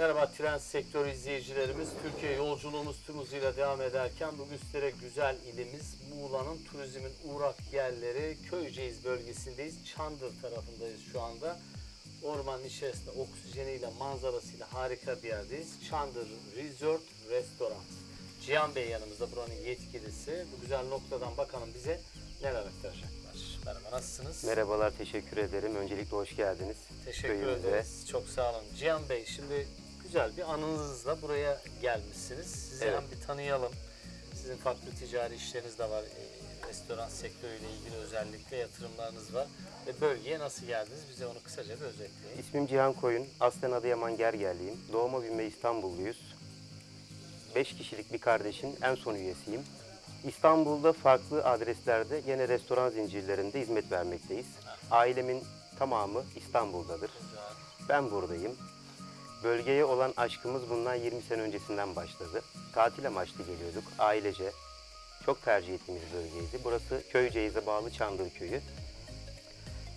Merhaba tren sektörü izleyicilerimiz. Türkiye yolculuğumuz tüm hızıyla devam ederken bugün sizlere güzel ilimiz Muğla'nın turizmin uğrak yerleri Köyceğiz bölgesindeyiz. Çandır tarafındayız şu anda. Ormanın içerisinde oksijeniyle, manzarasıyla harika bir yerdeyiz. Çandır Resort Restaurant. Cihan Bey yanımızda buranın yetkilisi. Bu güzel noktadan bakalım bize neler aktaracaklar. Merhaba nasılsınız? Merhabalar, teşekkür ederim. Öncelikle hoş geldiniz. Teşekkür köyümüze. ederiz. Çok sağ olun. Cihan Bey şimdi güzel bir anınızla buraya gelmişsiniz. Sizi Evet. hem bir tanıyalım. Sizin farklı ticari işleriniz de var. Ee, Restoran sektörüyle ilgili özellikle yatırımlarınız var. Ve bölgeye nasıl geldiniz? Bize onu kısaca bir özetleyin. İsmim Cihan Koyun. Aslen Adıyaman Gergerliyim. Doğma büyüme İstanbulluyuz. 5 kişilik bir kardeşin en son üyesiyim. İstanbul'da farklı adreslerde yine restoran zincirlerinde hizmet vermekteyiz. Ailemin tamamı İstanbul'dadır. Ben buradayım. Bölgeye olan aşkımız bundan 20 sene öncesinden başladı. Tatil amaçlı geliyorduk ailece. Çok tercih ettiğimiz bölgeydi. Burası Köyceğiz'e bağlı Çandır Köyü.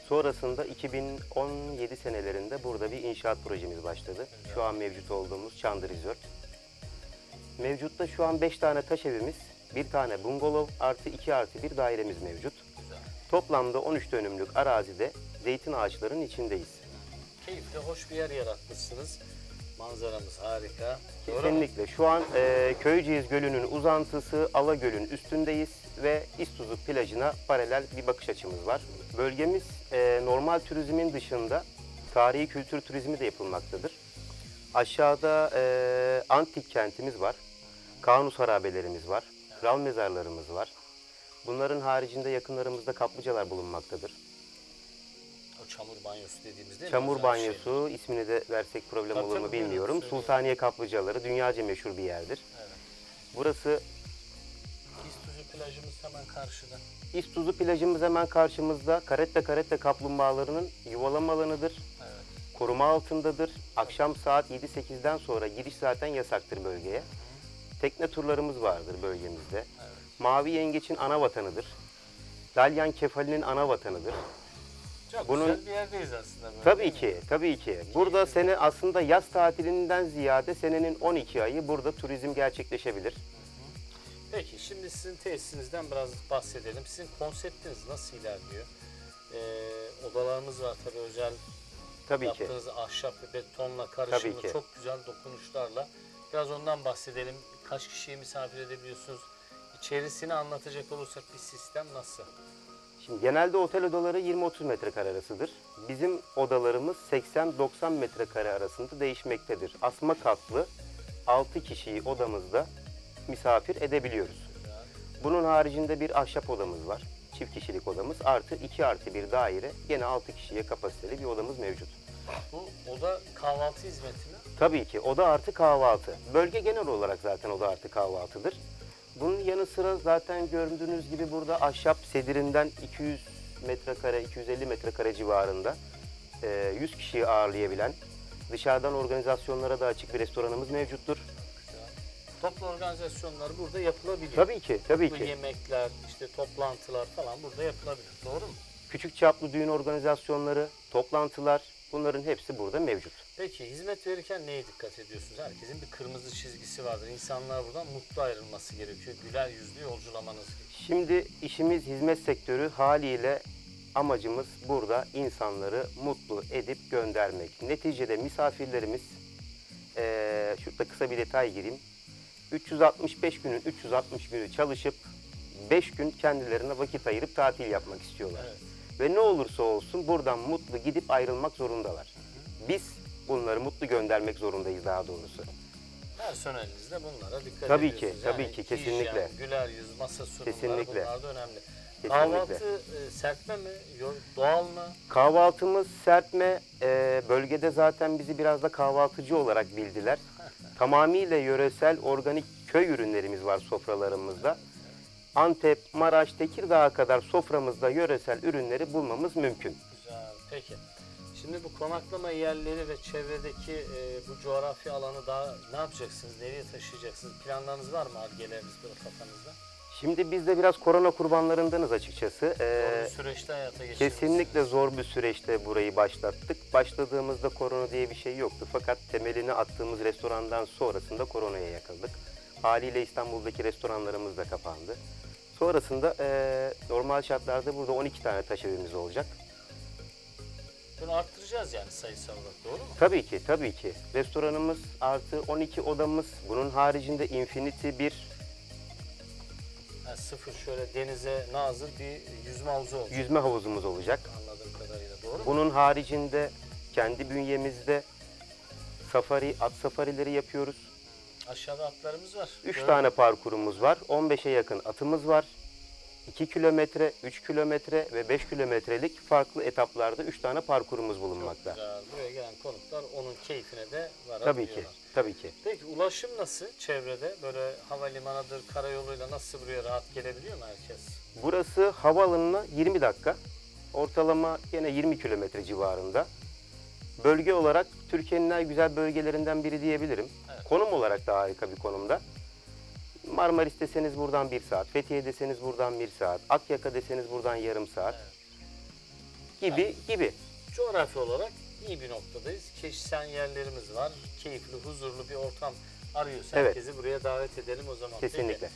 Sonrasında 2017 senelerinde burada bir inşaat projemiz başladı. Şu an mevcut olduğumuz Çandır Resort. Mevcutta şu an 5 tane taş evimiz, bir tane bungalov artı 2 artı bir dairemiz mevcut. Toplamda 13 dönümlük arazide zeytin ağaçlarının içindeyiz. Keyifli, hoş bir yer yaratmışsınız. Manzaramız harika. Kesinlikle. Şu an e, Köyceğiz Gölü'nün uzantısı Alagöl'ün üstündeyiz ve İstuzu plajına paralel bir bakış açımız var. Bölgemiz e, normal turizmin dışında tarihi kültür turizmi de yapılmaktadır. Aşağıda e, antik kentimiz var. Kanus harabelerimiz var. Kral mezarlarımız var. Bunların haricinde yakınlarımızda kaplıcalar bulunmaktadır. O çamur banyosu dediğimiz değil mi? Çamur Güzel şey. banyosu ismini de versek problem Tabii, olur mu tabii, buyurun, bilmiyorum. söyleyin. Sultaniye kaplıcaları dünyaca meşhur bir yerdir. Evet. Burası İstuzu plajımız hemen karşıda. İstuzu plajımız hemen karşımızda. Karette karette kaplumbağalarının yuvalama alanıdır. Evet. Koruma altındadır. Akşam saat 7-8'den sonra giriş zaten yasaktır bölgeye. Tekne turlarımız vardır bölgemizde. Evet. Mavi yengeçin ana vatanıdır. Dalyan kefalinin ana vatanıdır. Çok Bunun- güzel bir yerdeyiz aslında. Böyle, Tabii mi? ki, tabii ki. Burada sene aslında yaz tatilinden ziyade senenin 12 ayı burada turizm gerçekleşebilir. Peki şimdi sizin tesisinizden biraz bahsedelim. Sizin konseptiniz nasıl ilerliyor? Ee, odalarımız var tabii özel Tabii ki. yaptığınız ahşap ve betonla karışımlı ki. çok güzel dokunuşlarla. Biraz ondan bahsedelim. Kaç kişiyi misafir edebiliyorsunuz? İçerisini anlatacak olursak bir sistem nasıl? Şimdi genelde otel odaları 20-30 metrekare arasıdır. Bizim odalarımız 80-90 metrekare arasında değişmektedir. Asma katlı 6 kişiyi odamızda misafir edebiliyoruz. Bunun haricinde bir ahşap odamız var. Çift kişilik odamız artı 2 artı bir daire gene 6 kişiye kapasiteli bir odamız mevcut. Bu oda kahvaltı hizmeti mi? Tabii ki oda artı kahvaltı. Bölge genel olarak zaten oda artı kahvaltıdır. Bunun yanı sıra zaten gördüğünüz gibi burada ahşap sedirinden 200 metrekare, 250 metrekare civarında e, 100 kişiyi ağırlayabilen dışarıdan organizasyonlara da açık bir restoranımız mevcuttur. Toplu organizasyonlar burada yapılabiliyor. Tabii ki, tabii Toplu ki. yemekler, işte toplantılar falan burada yapılabilir. Doğru mu? Küçük çaplı düğün organizasyonları, toplantılar bunların hepsi burada mevcut. Peki hizmet verirken neye dikkat ediyorsunuz? Herkesin bir kırmızı çizgisi vardır. İnsanlar buradan mutlu ayrılması gerekiyor. Güler yüzlü yolculamanız gerekiyor. Şimdi işimiz hizmet sektörü haliyle amacımız burada insanları mutlu edip göndermek. Neticede misafirlerimiz, eee şurada kısa bir detay gireyim. 365 günün 360 günü çalışıp 5 gün kendilerine vakit ayırıp tatil yapmak istiyorlar. Evet. Ve ne olursa olsun buradan mutlu gidip ayrılmak zorundalar. Biz bunları mutlu göndermek zorundayız daha doğrusu. Personelinizde bunlara dikkat Tabii ki, ediyorsunuz. tabii ki, kesinlikle. hijyen, güler yüz, masa sunumları Kesinlikle. bunlar da önemli. Kesinlikle. Kahvaltı e, serpme mi? Doğal mı? Kahvaltımız serpme. Ee, bölgede zaten bizi biraz da kahvaltıcı olarak bildiler. Tamamıyla yöresel organik köy ürünlerimiz var sofralarımızda. Antep, Maraş, Tekirdağ'a kadar soframızda yöresel ürünleri bulmamız mümkün. Güzel. Peki. Şimdi bu konaklama yerleri ve çevredeki e, bu coğrafi alanı daha ne yapacaksınız? Nereye taşıyacaksınız? Planlarınız var mı? Argeleriniz böyle kafanızda? Şimdi biz de biraz korona kurbanlarındanız açıkçası. Ee, Doğru bir süreçte hayata geçirmişsiniz. Kesinlikle zor bir süreçte burayı başlattık. Başladığımızda korona diye bir şey yoktu. Fakat temelini attığımız restorandan sonrasında koronaya yakaladık. Haliyle İstanbul'daki restoranlarımız da kapandı. Sonrasında eee, normal şartlarda burada 12 tane taş evimiz olacak. Bunu arttıracağız yani sayısal olarak doğru mu? Tabii ki, tabii ki. Restoranımız artı 12 odamız. Bunun haricinde Infinity bir Yani sıfır şöyle denize nazır bir yüzme havuzu olacak yüzme havuzumuz olacak. anladığım kadarıyla doğru mu? Bunun haricinde kendi bünyemizde safari, at safarileri yapıyoruz. Aşağıda atlarımız var. 3 Gördüm. tane parkurumuz var. 15'e yakın atımız var. 2 kilometre, 3 kilometre ve 5 kilometrelik farklı etaplarda 3 tane parkurumuz Çok bulunmakta. güzel. Buraya gelen konuklar onun keyfine de Tabii ki, varabiliyorlar. tabii ki. Peki ulaşım nasıl çevrede? Böyle havalimanıdır, karayoluyla nasıl buraya rahat gelebiliyor mu herkes? Burası havaalanına 20 dakika. Ortalama yine 20 kilometre civarında. Bölge olarak Türkiye'nin en güzel bölgelerinden biri diyebilirim. Konum olarak da harika bir konumda. Marmaris deseniz buradan 1 saat, Fethiye deseniz buradan 1 saat, Akyaka deseniz buradan yarım saat gibi gibi. Coğrafi olarak iyi bir noktadayız. Keşisen yerlerimiz var. Keyifli, huzurlu bir ortam arıyorsa Evet. herkesi buraya davet edelim o zaman. Kesinlikle.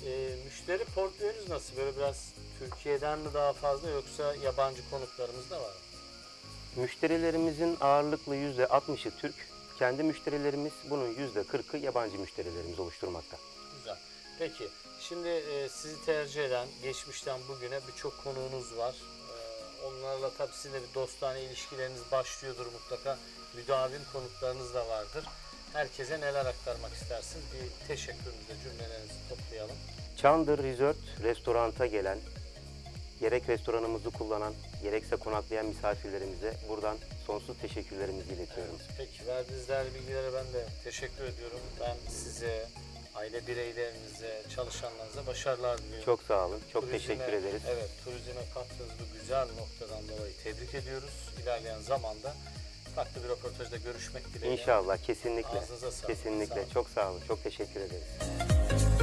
Peki, e, müşteri portföyünüz nasıl? Böyle biraz Türkiye'den mi daha fazla yoksa yabancı konuklarımız da var mı? Müşterilerimizin ağırlıklı %60'ı Türk. Kendi müşterilerimiz bunun %40'ı yabancı müşterilerimiz oluşturmakta. Güzel. Peki şimdi e, sizi tercih eden geçmişten bugüne birçok konuğunuz var. E, onlarla tabii sizin de bir dostane ilişkileriniz başlıyordur mutlaka. Müdavim konuklarınız da vardır. Herkese neler aktarmak istersiniz? Bir teşekkürünüzle cümlelerinizi toplayalım. Çandır Resort restoranta gelen, gerek restoranımızı kullanan, gerekse konaklayan misafirlerimize buradan sonsuz teşekkürlerimizi iletiyorum. Peki verdiğiniz değerli bilgilere ben de teşekkür ediyorum. Ben size, aile bireylerinize, çalışanlarınıza başarılar diliyorum. Çok sağ olun, çok Turizme- teşekkür ederiz. Evet, turizme kattığınız bu güzel noktadan dolayı tebrik ediyoruz. İlerleyen zamanda farklı bir röportajda görüşmek dileğiyle. İnşallah, kesinlikle. Ağzınıza sağlık. Kesinlikle. Sağ olun. Çok sağ olun, çok teşekkür ederiz.